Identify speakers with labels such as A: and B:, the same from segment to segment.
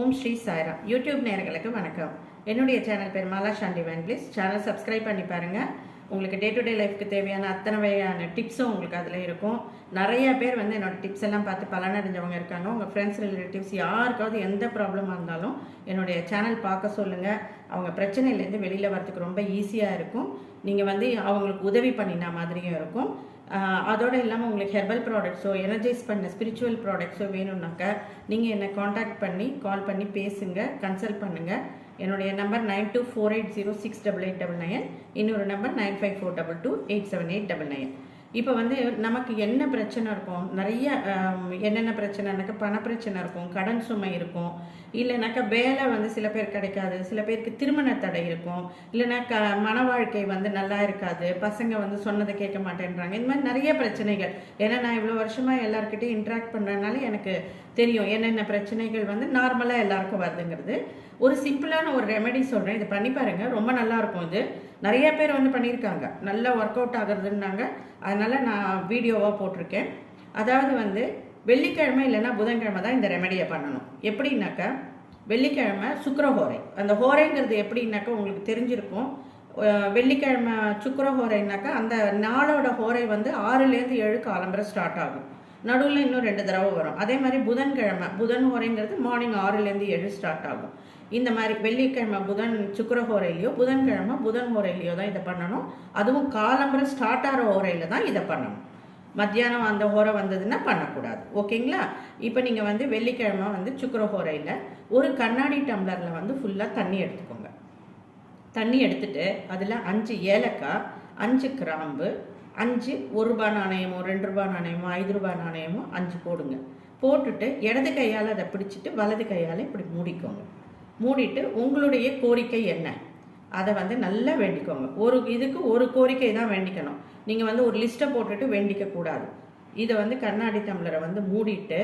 A: ஓம் Sri Saira YouTube நேர்களுக்கு வணக்கம். என்னுடைய சேனல் பெருமாளா சாண்டி வேன் ப்ளீஸ் சேனல் சப்ஸ்கிரைப் பண்ணி பாருங்கள் உங்களுக்கு டே டு டே லைஃப்க்கு தேவையான அத்தனை வகையான டிப்ஸும் உங்களுக்கு அதில் இருக்கும். நிறைய பேர் வந்து என்னோட டிப்ஸ் எல்லாம் பார்த்து பலனடைஞ்சவங்க இருக்காங்க. உங்கள் ஃப்ரெண்ட்ஸ் ரிலேட்டிவ்ஸ் யாருக்காவது எந்த ப்ராப்ளமாக இருந்தாலும் என்னுடைய சேனல் பார்க்க சொல்லுங்கள் அவங்க பிரச்சனையிலேருந்து வெளியில் வரதுக்கு ரொம்ப ஈஸியாக இருக்கும். நீங்கள் வந்து அவங்களுக்கு உதவி பண்ணின மாதிரியும் இருக்கும். அதோடு இல்லாமல் உங்களுக்கு ஹெர்பல் ப்ராடக்ட்ஸோ எனர்ஜைஸ் பண்ண ஸ்பிரிச்சுவல் ப்ராடக்ட்ஸோ வேணும்னாக்கா நீங்கள் என்னை காண்டாக்ட் பண்ணி கால் பண்ணி பேசுங்க கன்சல்ட் பண்ணுங்கள் என்னுடைய number nine two four eight zero six double eight double nine இன்னொரு number nine five four double two eight seven eight double nine இப்போ வந்து நமக்கு என்ன பிரச்சனை இருக்கும்? நிறைய என்னென்ன பிரச்சனைனாக்கா பண பிரச்சனை இருக்கும் கடன் சுமை இருக்கும். இல்லைனாக்கா வேலை வந்து சில பேர் கிடைக்காது. சில பேருக்கு திருமண தடை இருக்கும். இல்லைனா க மன வாழ்க்கை வந்து நல்லா இருக்காது. பசங்க வந்து சொன்னதை கேட்க மாட்டேன்றாங்க. இந்த மாதிரி நிறைய பிரச்சனைகள். ஏன்னா நான் இவ்வளோ வருஷமாக எல்லாருக்கிட்டையும் இன்ட்ராக்ட் பண்ணுறதுனால எனக்கு தெரியும் என்னென்ன பிரச்சனைகள் வந்து நார்மலாக எல்லாருக்கும் வருதுங்கிறது. ஒரு சிம்பிளான ஒரு ரெமெடி சொல்கிறேன் இது பண்ணி பாருங்கள் ரொம்ப நல்லா இருக்கும் இது. நிறைய பேர் வந்து பண்ணியிருக்காங்க. நல்லா ஒர்க் அவுட் ஆகுறதுன்னாங்க. அதனால் நான் வீடியோவாக போட்டிருக்கேன். அதாவது வந்து வெள்ளிக்கிழமை இல்லைன்னா புதன்கிழமை தான் இந்த ரெமெடியை பண்ணணும். எப்படின்னாக்கா வெள்ளிக்கிழமை சுக்கிரஹோரை. அந்த ஹோரைங்கிறது எப்படின்னாக்கா உங்களுக்கு தெரிஞ்சிருக்கும். வெள்ளிக்கிழமை சுக்கிர ஹோரைனாக்கா அந்த நாளோட ஹோரை வந்து ஆறுலேருந்து ஏழு காலம்பரை ஸ்டார்ட் ஆகும். நடுவில் இன்னும் ரெண்டு தடவை வரும். அதே மாதிரி புதன்கிழமை புதன் ஹோரைங்கிறது மார்னிங் ஆறுலேருந்து ஏழு ஸ்டார்ட் ஆகும். இந்த மாதிரி வெள்ளிக்கிழமை புதன் சுக்கர ஹோரையிலையோ புதன்கிழமை புதன் ஹோரையிலையோ தான் இதை பண்ணணும். அதுவும் காலம்பரம் ஸ்டார்ட் ஆகிற ஹோரையில் தான் இதை பண்ணணும். மத்தியானம் அந்த ஹோரை வந்ததுன்னா பண்ணக்கூடாது. ஓகேங்களா? இப்போ நீங்கள் வந்து வெள்ளிக்கிழமை வந்து சுக்கர ஹோரையில் ஒரு கண்ணாடி டம்ளரில் வந்து ஃபுல்லாக தண்ணி எடுத்துக்கோங்க. தண்ணி எடுத்துட்டு அதில் அஞ்சு ஏலக்காய் அஞ்சு கிராம்பு அஞ்சு ஒரு ரூபாய் நாணயமோ ரெண்டு ரூபாய் நாணயமோ ஐந்து ரூபாய் நாணயமோ அஞ்சு போடுங்க. போட்டுட்டு இடது கையால் அதை பிடிச்சிட்டு வலது கையால் இப்படி மூடிக்கோங்க. மூடிட்டு உங்களுடைய கோரிக்கை என்ன? அதை வந்து நல்லா வேண்டிக்கோங்க. ஒரு இதுக்கு ஒரு கோரிக்கை தான் வேண்டிக்கணும். நீங்கள் வந்து ஒரு லிஸ்ட்டை போட்டுட்டு வேண்டிக்க கூடாது. இதை வந்து கண்ணாடி டம்ளரை வந்து மூடிட்டு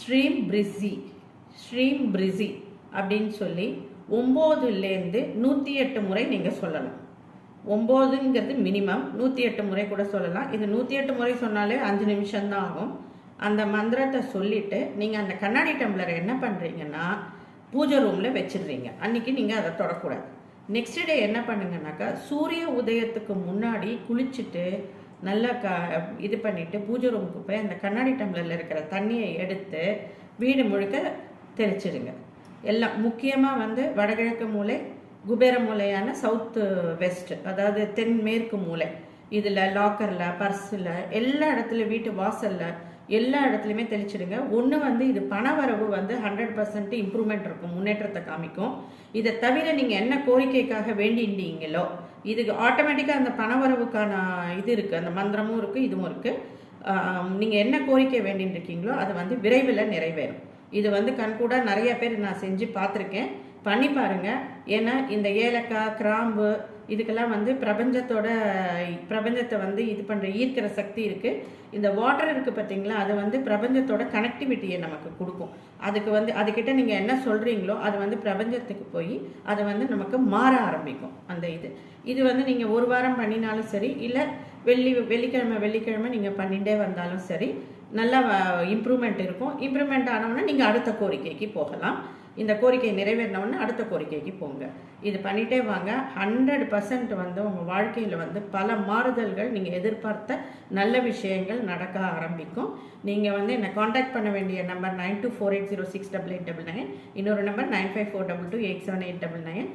A: ஸ்ரீம் பிரிஸி ஸ்ரீம் பிரிஸி அப்படின்னு சொல்லி ஒம்போதுலேருந்து நூற்றி எட்டு முறை நீங்கள் சொல்லணும். ஒம்போதுங்கிறது மினிமம் நூற்றி எட்டு முறை கூட சொல்லலாம். இது நூற்றி எட்டு முறை சொன்னாலே அஞ்சு நிமிஷம்தான் ஆகும். அந்த மந்திரத்தை சொல்லிவிட்டு நீங்கள் அந்த கண்ணாடி டம்ளரை என்ன பண்ணுறீங்கன்னா பூஜை ரூமில் வச்சிடுறீங்க. அன்றைக்கி நீங்கள் அதை தொடக்கூடாது. நெக்ஸ்ட் டே என்ன பண்ணுங்கனாக்கா சூரிய உதயத்துக்கு முன்னாடி குளிச்சுட்டு நல்லா க இது பண்ணிவிட்டு பூஜை ரூமுக்கு போய் அந்த கண்ணாடி டம்ளரில் இருக்கிற தண்ணியை எடுத்து வீடு முழுக்க தெளிச்சிடுங்க. எல்லாம் முக்கியமாக வந்து வடகிழக்கு மூலை குபேர மூலையான சவுத்து வெஸ்ட் அதாவது தென்மேற்கு மூலை. இதில் லாக்கரில் பர்ஸில் எல்லா இடத்துலையும் வீட்டு வாசலில் எல்லா இடத்துலையுமே தெளிச்சிடுங்க. ஒன்று வந்து இது பணவரவு வந்து ஹண்ட்ரட் பர்சன்ட் இம்ப்ரூவ்மெண்ட் இருக்கும் முன்னேற்றத்தை காமிக்கும். இதை தவிர நீங்கள் என்ன கோரிக்கைக்காக வேண்டிண்டீங்களோ இதுக்கு ஆட்டோமேட்டிக்காக அந்த பணவரவுக்கான இது இருக்குது அந்த மந்திரமும் இருக்குது இதுவும் இருக்குது நீங்கள் என்ன கோரிக்கை வேண்டின்னு இருக்கீங்களோ அது வந்து விரைவில் நிறைவேறும். இது வந்து கண்கூடாக நிறைய பேர் நான் செஞ்சு பார்த்துருக்கேன். பண்ணி பாருங்க. ஏன்னா இந்த ஏலக்காய் கிராம்பு இதுக்கெல்லாம் வந்து பிரபஞ்சத்தோட பிரபஞ்சத்தை வந்து இது பண்ணுற ஈர்க்கிற சக்தி இருக்குது இந்த வாட்டர் இருக்குது பார்த்தீங்களா அது வந்து பிரபஞ்சத்தோட கனெக்டிவிட்டியை நமக்கு கொடுக்கும். அதுக்கு வந்து அதுக்கிட்ட நீங்கள் என்ன சொல்கிறீங்களோ அது வந்து பிரபஞ்சத்துக்கு போய் அது வந்து நமக்கு மாற ஆரம்பிக்கும் அந்த இது. இது வந்து நீங்கள் ஒரு வாரம் பண்ணினாலும் சரி இல்லை வெள்ளி வெள்ளிக்கிழமை வெள்ளிக்கிழமை நீங்கள் பண்ணிகிட்டே வந்தாலும் சரி நல்லா இம்ப்ரூவ்மெண்ட் இருக்கும். இம்ப்ரூவ்மெண்ட் ஆனவுடனே நீங்கள் அடுத்த கோரிக்கைக்கு போகலாம். இந்த கோரிக்கை நிறைவேறினவுடனே அடுத்த கோரிக்கைக்கு போங்க. இது பண்ணிகிட்டே வாங்க. ஹண்ட்ரட் பர்சன்ட் வந்து உங்கள் வாழ்க்கையில் வந்து பல மாறுதல்கள் நீங்கள் எதிர்பார்த்த நல்ல விஷயங்கள் நடக்க ஆரம்பிக்கும். நீங்கள் வந்து என்னை காண்டாக்ட் பண்ண வேண்டிய number nine two four eight zero six double eight double nine இன்னொரு number nine five four double two eight seven eight double nine